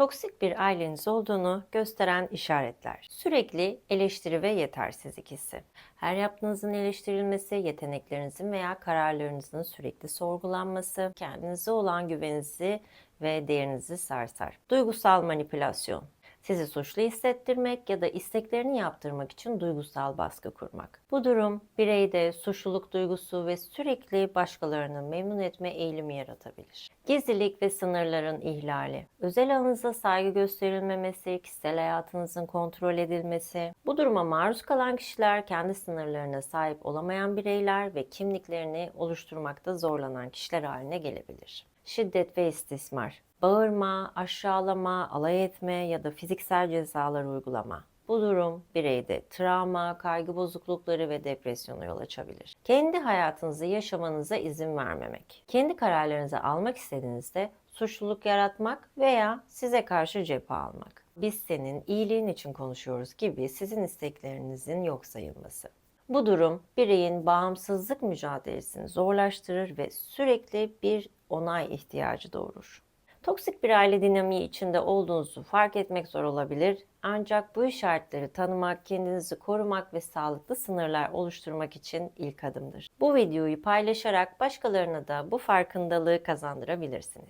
Toksik bir aileniz olduğunu gösteren işaretler. Sürekli eleştiri ve yetersizlik hissi. Her yaptığınızın eleştirilmesi, yeteneklerinizin veya kararlarınızın sürekli sorgulanması, kendinize olan güveninizi ve değerinizi sarsar. Duygusal manipülasyon. Sizi suçlu hissettirmek ya da isteklerini yaptırmak için duygusal baskı kurmak. Bu durum bireyde suçluluk duygusu ve sürekli başkalarını memnun etme eğilimi yaratabilir. Gizlilik ve sınırların ihlali. Özel alanınıza saygı gösterilmemesi, kişisel hayatınızın kontrol edilmesi. Bu duruma maruz kalan kişiler kendi sınırlarına sahip olamayan bireyler ve kimliklerini oluşturmakta zorlanan kişiler haline gelebilir. Şiddet ve istismar. Bağırma, aşağılama, alay etme ya da fiziksel cezalar uygulama. Bu durum bireyde travma, kaygı bozuklukları ve depresyona yol açabilir. Kendi hayatınızı yaşamanıza izin vermemek. Kendi kararlarınızı almak istediğinizde suçluluk yaratmak veya size karşı cephe almak. Biz senin iyiliğin için konuşuyoruz gibi sizin isteklerinizin yok sayılması. Bu durum bireyin bağımsızlık mücadelesini zorlaştırır ve sürekli bir onay ihtiyacı doğurur. Toksik bir aile dinamiği içinde olduğunuzu fark etmek zor olabilir. Ancak bu işaretleri tanımak, kendinizi korumak ve sağlıklı sınırlar oluşturmak için ilk adımdır. Bu videoyu paylaşarak başkalarına da bu farkındalığı kazandırabilirsiniz.